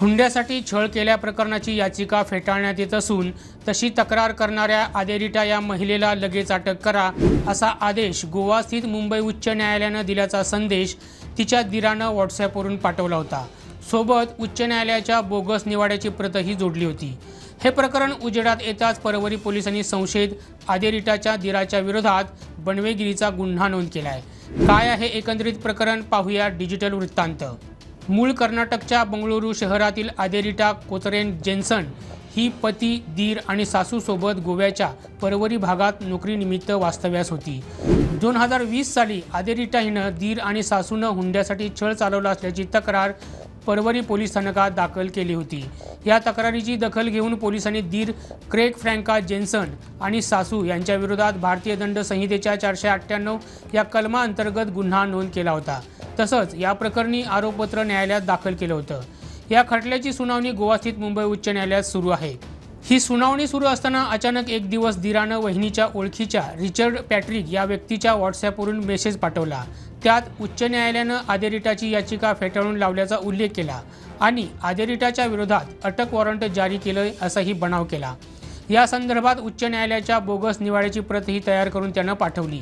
हुंड्यासाठी छळ केल्या प्रकरणाची याचिका फेटाळण्यात येत असून तशी तक्रार करणाऱ्या आदेरिटा या महिलेला लगेच अटक करा असा आदेश गोवा स्थित मुंबई उच्च न्यायालयानं दिल्याचा संदेश तिच्या दिरानं व्हॉट्सॲपवरून पाठवला होता. सोबत उच्च न्यायालयाच्या बोगस निवाड्याची प्रतही जोडली होती. हे प्रकरण उजेडात येताच परवरी पोलिसांनी संशयित आदेरिटाच्या दिराच्या विरोधात बनवेगिरीचा गुन्हा नोंद केला आहे काय आहे एकंदरीत प्रकरण? पाहूया डिजिटल वृत्तांत. मूळ कर्नाटकच्या बंगळुरू शहरातील आदेरिटा कोचरेन जेन्सन ही पती दीर आणि सासूसोबत गोव्याच्या परवरी भागात नोकरीनिमित्त वास्तव्यास होती. दोन हजार वीस साली आदेरिटा हिनं दीर आणि सासूनं हुंड्यासाठी छळ चालवला असल्याची तक्रार परवरी पोलीस स्थानकात दाखल केली होती. या तक्रारीची दखल घेऊन पोलिसांनी दीर क्रेग फ्रँका जेन्सन आणि सासू यांच्याविरोधात भारतीय दंड संहितेच्या चारशे अठ्ठ्याण्णव या कलमाअंतर्गत गुन्हा नोंद केला होता. तसंच या प्रकरणी आरोपपत्र न्यायालयात दाखल केलं होतं. या खटल्याची सुनावणी गोवा स्थित मुंबई उच्च न्यायालयात सुरू आहे. ही सुनावणी सुरू असताना अचानक एक दिवस दिरानं वहिनीच्या ओळखीच्या रिचर्ड पॅट्रिक या व्यक्तीच्या व्हॉट्सॲपवरून मेसेज पाठवला. त्यात उच्च न्यायालयानं आदेरिटाची याचिका फेटाळून लावल्याचा उल्लेख केला आणि आदेरिटाच्या विरोधात अटक वॉरंट जारी केलं असाही बनाव केला. या संदर्भात उच्च न्यायालयाच्या बोगस निवाड्याची प्रतही तयार करून त्यानं पाठवली.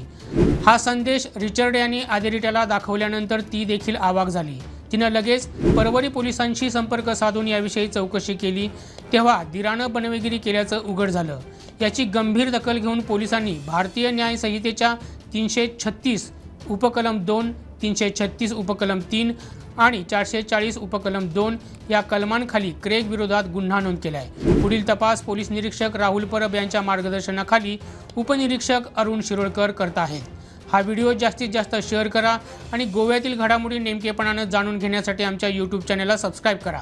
हा संदेश रिचर्ड यांनी आदेरिटाला दाखवल्यानंतर ती देखील आवाक झाली. तिनं लगेच परवरी पोलिसांशी संपर्क साधून याविषयी चौकशी केली. तेव्हा दिरानं बनवेगिरी केल्याचं उघड झालं. याची गंभीर दखल घेऊन पोलिसांनी भारतीय न्यायसंहितेच्या तीनशे छत्तीस उपकलम दोन तीनशे छत्तीस उपकलम तीन आणि चारशे चाळीस उपकलम दोन या कलमांखाली क्रेग विरोधात गुन्हा नोंद केला आहे पुढील तपास पोलीस निरीक्षक राहुल परब यांच्या मार्गदर्शनाखाली उपनिरीक्षक अरुण शिरोळकर करत आहेत. हा व्हिडिओ जास्तीत जास्त शेअर करा आणि गोव्यातील घडामोडी नेमकेपणानं जाणून घेण्यासाठी आमच्या यूट्यूब चॅनलला सबस्क्राईब करा.